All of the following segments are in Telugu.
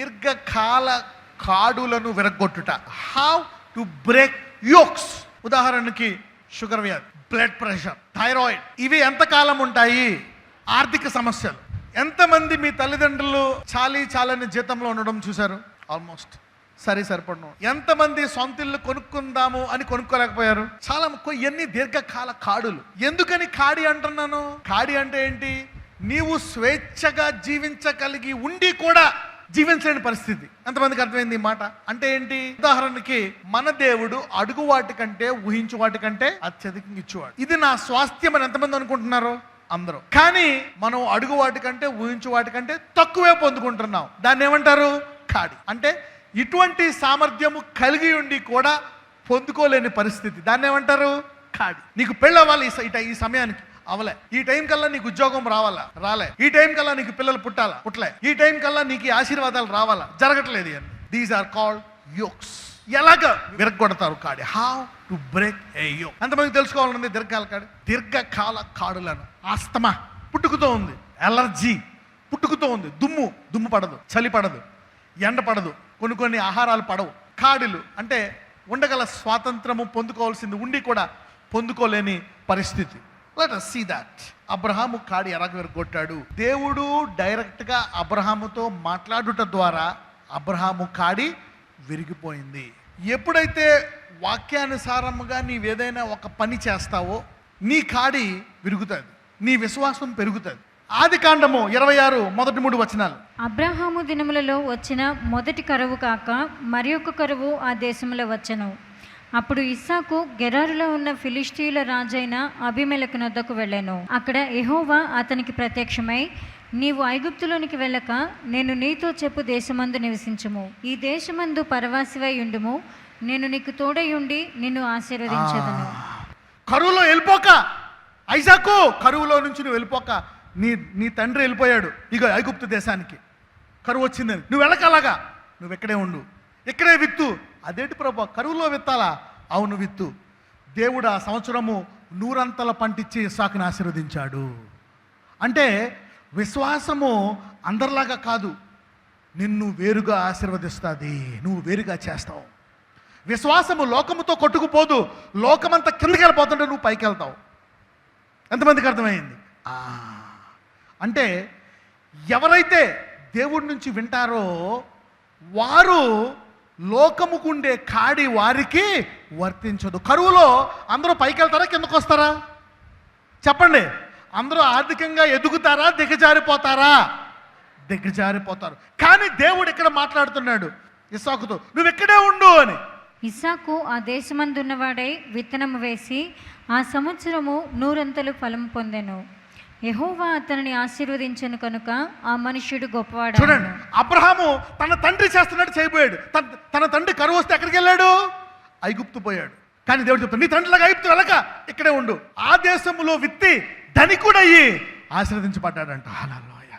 దీర్ఘకాల కాడులను విరగొట్టుట హౌ టు బ్రేక్ యోక్స్ ఉదాహరణకి షుగర్ వ్యాధి బ్లడ్ ప్రెషర్ థైరాయిడ్ ఇవి ఎంతకాలం ఉంటాయి? ఆర్థిక సమస్యలు. ఎంతమంది మీ తల్లిదండ్రులు చాలీ చాలని జీతంలో ఉండడం చూశారు? ఆల్మోస్ట్ సరే సరిపడను. ఎంతమంది సొంత ఇల్లు కొనుక్కుందాము అని కొనుక్కోలేకపోయారు? చాలా కొ- ఎన్ని దీర్ఘకాల కాడులు. ఎందుకని కాడి అంటున్నాను? కాడి అంటే ఏంటి? నీవు స్వేచ్ఛగా జీవించగలిగి ఉండి కూడా జీవించలేని పరిస్థితి. ఎంతమందికి అర్థమైంది ఈ మాట? అంటే ఏంటి? ఉదాహరణకి మన దేవుడు అడుగు వాటి కంటే ఊహించు వాటి కంటే అత్యధికంగా ఇచ్చేవాడు. ఇది నా స్వాస్థ్యం అని ఎంతమంది అనుకుంటున్నారు? అందరూ. కానీ మనం అడుగు వాటి కంటే ఊహించు వాటి కంటే తక్కువే పొందుకుంటున్నాం. దాన్ని ఏమంటారు? కాడి అంటే ఇటువంటి సామర్థ్యము కలిగి ఉండి కూడా పొందుకోలేని పరిస్థితి. దాన్ని ఏమంటారు? కాడి నీకు పెళ్ళవాలి ఈ సమయానికి. అవలే. ఈ టైం కల్లా నీకు ఉద్యోగం రావాలా? రాలే. ఈ టైం కల్లా నీకు పిల్లలు పుట్టాలా? పుట్టలే. ఈ టైం కల్లా నీకు ఆశీర్వాదాలు రావాలా? జరగట్లేదు అని దీస్ ఆర్ కాల్డ్ యోక్స్ ఎలాగ? విరగొడతారు కాడి. How to break a yoke ఎంతమంది తెలుసుకోవాలండి దీర్ఘకాల కాడి? దీర్ఘకాల కాడులను. ఆస్తమా. పుట్టుకుతో ఉంది. ఎలర్జీ పుట్టుకుతో ఉంది. దుమ్ము. దుమ్ము పడదు. చలి పడదు. ఎండ పడదు. కొన్ని కొన్ని ఆహారాలు పడవు. కాడులు. అంటే ఉండగల స్వాతంత్రము పొందుకోవాల్సింది ఉండి కూడా పొందుకోలేని పరిస్థితి. Let us see that. Abraham కాడి ఎలాగ విరగొట్టాడు దేవుడు డైరెక్ట్గా అబ్రహాముతో మాట్లాడుట ద్వారా అబ్రహాము కాడి విరిగిపోయింది. ఎప్పుడైతే వాక్యానుసారముగా నీవేదైనా ఒక పని చేస్తావో నీ కాడి విరుగుతుంది. నీ విశ్వాసం పెరుగుతుంది. ఆది కాండము ఇరవై ఆరు మొదటి మూడు వచనాలు. అబ్రహాము దినములలో వచ్చిన మొదటి కరువు కాక మరి ఒక కరువు ఆ దేశంలో వచ్చను. అప్పుడు ఇస్సాకు గెరారులో ఉన్న ఫిలిస్టీయుల రాజైన అభిమేలకు నొద్దకు వెళ్ళాను. అక్కడ ఎహోవా అతనికి ప్రత్యక్షమై నీవు ఐగుప్తులోనికి వెళ్ళక నేను నీతో చెప్పు దేశమందు నివసించము. ఈ దేశమందు పరవాసివై ఉండుము. నేను నీకు తోడై ఉండి నిన్ను ఆశీర్వదించదను. కరువులో వెళ్ళిపోక. ఐజాకు కరువులో నుంచి నువ్వు వెళ్ళిపోక. నీ నీ తండ్రి వెళ్ళిపోయాడు. ఇక ఐగుప్తు దేశానికి. కరువు వచ్చిందని. నువ్వు వెళ్ళకలాగా. నువ్వు ఇక్కడే ఉండు. ఇక్కడే విత్తు. అదేంటి ప్రభా? కరువులో విత్తాలా? అవును విత్తు. దేవుడు ఆ సంవత్సరము నూరంతల పంటిచ్చి ఇస్సాకుని ఆశీర్వదించాడు. అంటే విశ్వాసము అందరిలాగా కాదు. నిన్ను వేరుగా ఆశీర్వదిస్తుంది నువ్వు వేరుగా చేస్తావు. విశ్వాసము లోకముతో కొట్టుకుపోదు లోకమంతా కిందకి వెళ్ళిపోతుంటే నువ్వు పైకి వెళ్తావు. ఎంతమందికి అర్థమైంది? ఆ, అంటే ఎవరైతే దేవుడి నుంచి వింటారో వారు లోకముకుండే కాడి వారికి వర్తించదు. కరువులో అందరూ పైకి వెళ్తారా కిందకు వస్తారా చెప్పండి. అందరూ ఆర్థికంగా ఎదుగుతారా? దిగజారిపోతారా? దిగజారిపోతారు. కానీ దేవుడు ఇక్కడ మాట్లాడుతున్నాడు. ఇసాకుతో నువ్వు ఇక్కడే ఉండు అని. ఇస్సాకు ఆ దేశమందున్నవాడై విత్తనము వేసి ఆ సంవత్సరము నూరంతలు ఫలం పొందెను. యెహోవా అతనిని ఆశీర్వదించను కనుక ఆ మనుష్యుడు గొప్పవాడు చూడండి అబ్రహాము తన తండ్రి చేస్తున్నట్టు చేయబోయాడు. తన తండ్రి కరువు వస్తే ఎక్కడికి వెళ్ళాడు ఐగుప్తు పోయాడు. కానీ దేవుడు చెప్తాడు నీ తండ్రిలాగా ఐగుప్తు వెళ్ళక ఇక్కడే ఉండు. ఆ దేశములో విత్తి ధనికుడయ్యి ఆశీర్వదించబడ్డాడంట. హల్లెలూయా.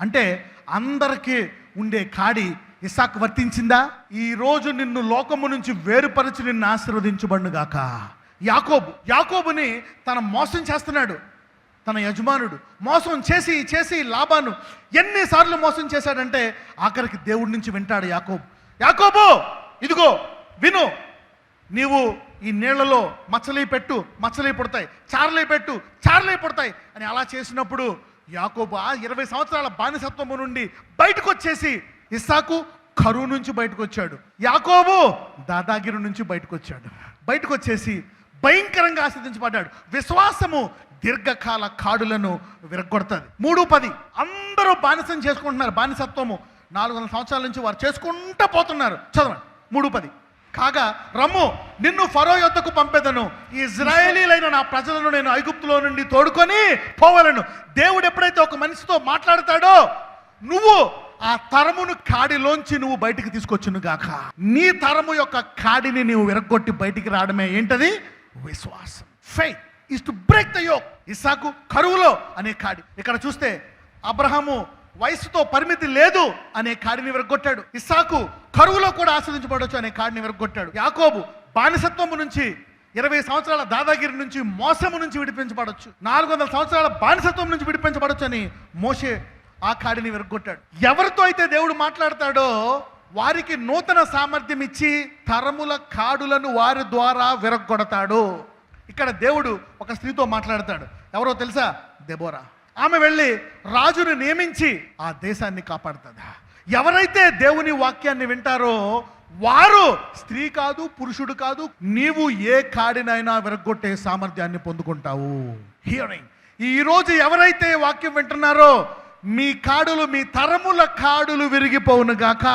అంటే అందరికీ ఉండే కాడి ఇసాక్ వర్తించిందా? ఈ రోజు నిన్ను లోకము నుంచి వేరుపరిచి నిన్ను ఆశీర్వదించబడుగాక యాకోబు యాకోబుని తన మోసం చేస్తున్నాడు. తన యజమానుడు మోసం చేసి చేసి లాభాను ఎన్నిసార్లు మోసం చేశాడంటే ఆఖరికి దేవుడి నుంచి వింటాడు యాకోబు. యాకోబు ఇదిగో విను నీవు ఈ నీళ్ళలో మచ్చలై పెట్టు మచ్చలై పుడతాయి. చారలే పెట్టు చారలే పుడతాయి. అని అలా చేసినప్పుడు యాకోబు ఆ ఇరవై సంవత్సరాల బానిసత్వము నుండి బయటకు వచ్చేసి ఇస్సాకు కరువు నుంచి బయటకు వచ్చాడు యాకోబు దాదాగిరి నుంచి బయటకు వచ్చాడు బయటకు వచ్చేసి భయంకరంగా ఆశ్రదించబడ్డాడు విశ్వాసము దీర్ఘకాల కాడులను విరగొడుతుంది మూడు పది. అందరూ బానిసం చేసుకుంటున్నారు. బానిసత్వము. నాలుగు వందల సంవత్సరాల నుంచి వారు చేసుకుంటూ పోతున్నారు. చదవండి. మూడు పది. కాగా రమ్ము నిన్ను ఫరో యొద్దకు పంపెదను. ఇజ్రాయేలీలైన నా ప్రజలను నేను ఐగుప్తులో నుండి తోడుకొని పోవలను. దేవుడు ఎప్పుడైతే ఒక మనిషితో మాట్లాడతాడో నువ్వు ఆ తరమును కాడిలోంచి నువ్వు బయటికి తీసుకొచ్చును గాక. నీ తరము యొక్క కాడిని నీవు విరగొట్టి బయటికి రావడమే ఏంటది? విశ్వాసం. Faith is to break the yoke Isaac కరువులో అనే కాడి. ఇక్కడ చూస్తే అబ్రహాము వయసుతో పరిమితి లేదు అనే కాడిని విరగొట్టాడు ఇస్సాకు కరువులో కూడా ఆస్వాదించబడవచ్చు అనే కాడిని విరగొట్టాడు యాకోబు బానిసత్వము నుంచి ఇరవై సంవత్సరాల దాదాగిరి నుంచి మోసము నుంచి విడిపించబడవచ్చు నాలుగు వందల సంవత్సరాల బానిసత్వం నుంచి విడిపించబడవచ్చు అని మోషే ఆ కాడిని విరగొట్టాడు ఎవరితో అయితే దేవుడు మాట్లాడతాడో వారికి నూతన సామర్థ్యం ఇచ్చి తరముల కాడులను వారి ద్వారా విరగొడతాడు ఇక్కడ దేవుడు ఒక స్త్రీతో మాట్లాడతాడు. ఎవరో తెలుసా? దెబోరా. ఆమె వెళ్ళి రాజును నియమించి ఆ దేశాన్ని కాపాడుతుంది. ఎవరైతే దేవుని వాక్యాన్ని వింటారో వారు స్త్రీ కాదు పురుషుడు కాదు నీవు ఏ కాడినైనా విరగొట్టే సామర్థ్యాన్ని పొందుకుంటావు. హియరింగ్ ఈరోజు ఎవరైతే వాక్యం వింటున్నారో మీ కాడులు మీ తరముల కాడులు విరిగిపోవును గాక.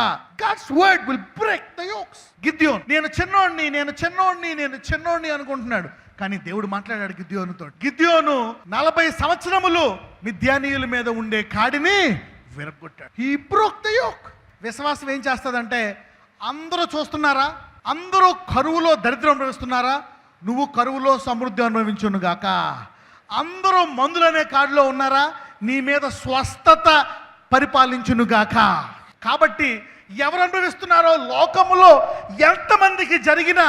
God's word will break the yokes Gideon నేను చిన్నోడిని నేను చిన్నోడిని నేను చిన్నోడిని అనుకుంటున్నాడు. కానీ దేవుడు మాట్లాడాడు గిద్యోనుతో గిద్యోను నలభై సంవత్సరములు మిద్యానీయుల మీద ఉండే కాడిని విరగొట్టాడు ఈ బ్రోక్ ద యోక్ విశ్వాసం ఏం చేస్తుందంటే అందరూ చూస్తున్నారా? అందరూ కరువులో దరిద్రం అనుభవిస్తున్నారా? నువ్వు కరువులో సమృద్ధి అనుభవించును గాక. అందరూ మందులనే కాడులో ఉన్నారా? నీ మీద స్వస్థత పరిపాలించును గాక. కాబట్టి ఎవరు అనుభవిస్తున్నారో లోకములో ఎంతమందికి జరిగినా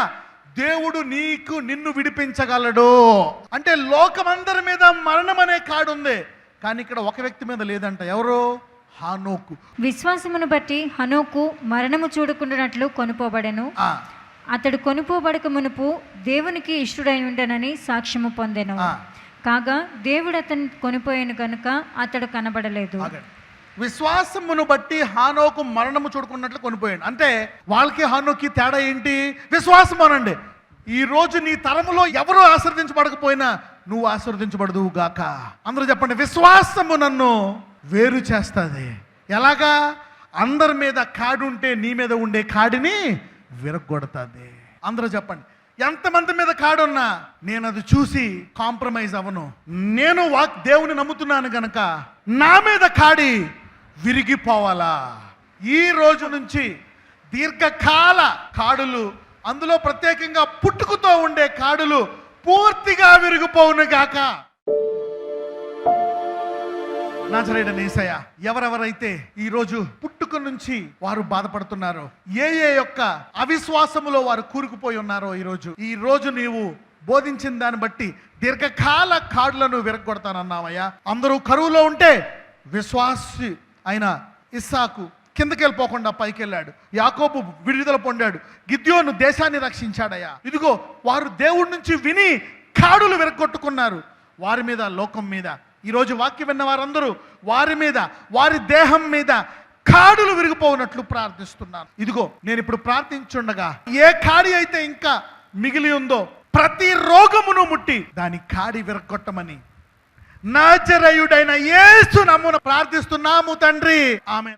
దేవుడు నీకు నిన్ను విడిపించగలడు. అంటే లోకమందరి మీద మరణం అనే కాడు ఉంది కానీ ఇక్కడ ఒక వ్యక్తి మీద లేదంట. ఎవరు? హానోకు. విశ్వాసమును బట్టి హనోకు మరణము చూడకుండానట్లు కొనుపోబడెను. అతడు కొనుపోబడక మునుపు దేవునికి ఇష్టడై ఉండనని సాక్ష్యము పొందెను. కాగా దేవుడు అతన్ని కొనిపోయాను కనుక అతడు కనబడలేదు. విశ్వాసమును బట్టి హానోకు మరణము చూడుకున్నట్లు కొనిపోయాడు. అంటే వాళ్ళకి హానోకి తేడా ఏంటి? విశ్వాసం అనండి. ఈ రోజు నీ తరములో ఎవరు ఆశీర్వదించబడకపోయినా నువ్వు ఆశీర్వదించబడదు గాక. అందరూ చెప్పండి విశ్వాసము నన్ను వేరు చేస్తుంది. ఎలాగా? అందరి మీద కాడుంటే నీ మీద ఉండే కాడిని విరగొడుతుంది అందరూ చెప్పండి ఎంతమంది మీద కాడున్నా నేను అది చూసి కాంప్రమైజ్ అవ్వను. నేను వాక్ దేవుని నమ్ముతున్నాను గనక నా మీద కాడి విరిగిపోవాలా? ఈ రోజు నుంచి దీర్ఘకాల కాడులు అందులో ప్రత్యేకంగా పుట్టుకుతో ఉండే కాడులు పూర్తిగా విరిగిపోవును గాక. నాజరేడ నేసయ్య ఎవరెవరైతే ఈ రోజు పుట్టుక నుంచి వారు బాధపడుతున్నారో ఏ ఏ యొక్క అవిశ్వాసములో వారు కూరుకుపోయి ఉన్నారో ఈ రోజు ఈ రోజు నీవు బోధించిన దాన్ని బట్టి దీర్ఘకాల కాడులను విరగొడతానన్నావయ్యా అందరూ కరువులో ఉంటే విశ్వాసి ఆయన ఇస్సాకు కిందకి వెళ్ళిపోకుండా పైకి వెళ్ళాడు యాకోబు విడుదల పొందాడు. గిద్యోను దేశాన్ని రక్షించాడయ్యా. ఇదిగో వారు దేవుడి నుంచి విని కాడులు విరగొట్టుకున్నారు వారి మీద లోకం మీద. ఈరోజు వాక్యం విన్న వారందరూ వారి మీద వారి దేహం మీద కాడులు విరిగిపోనట్లు ప్రార్థిస్తున్నాను ఇదిగో నేను ఇప్పుడు ప్రార్థించుండగా ఏ కాడి అయితే ఇంకా మిగిలి ఉందో ప్రతి రోగమును ముట్టి దాని కాడి విరగొట్టమని నాజరయుడైన యేసు నమ్మున ప్రార్థిస్తున్నాము తండ్రి. ఆమె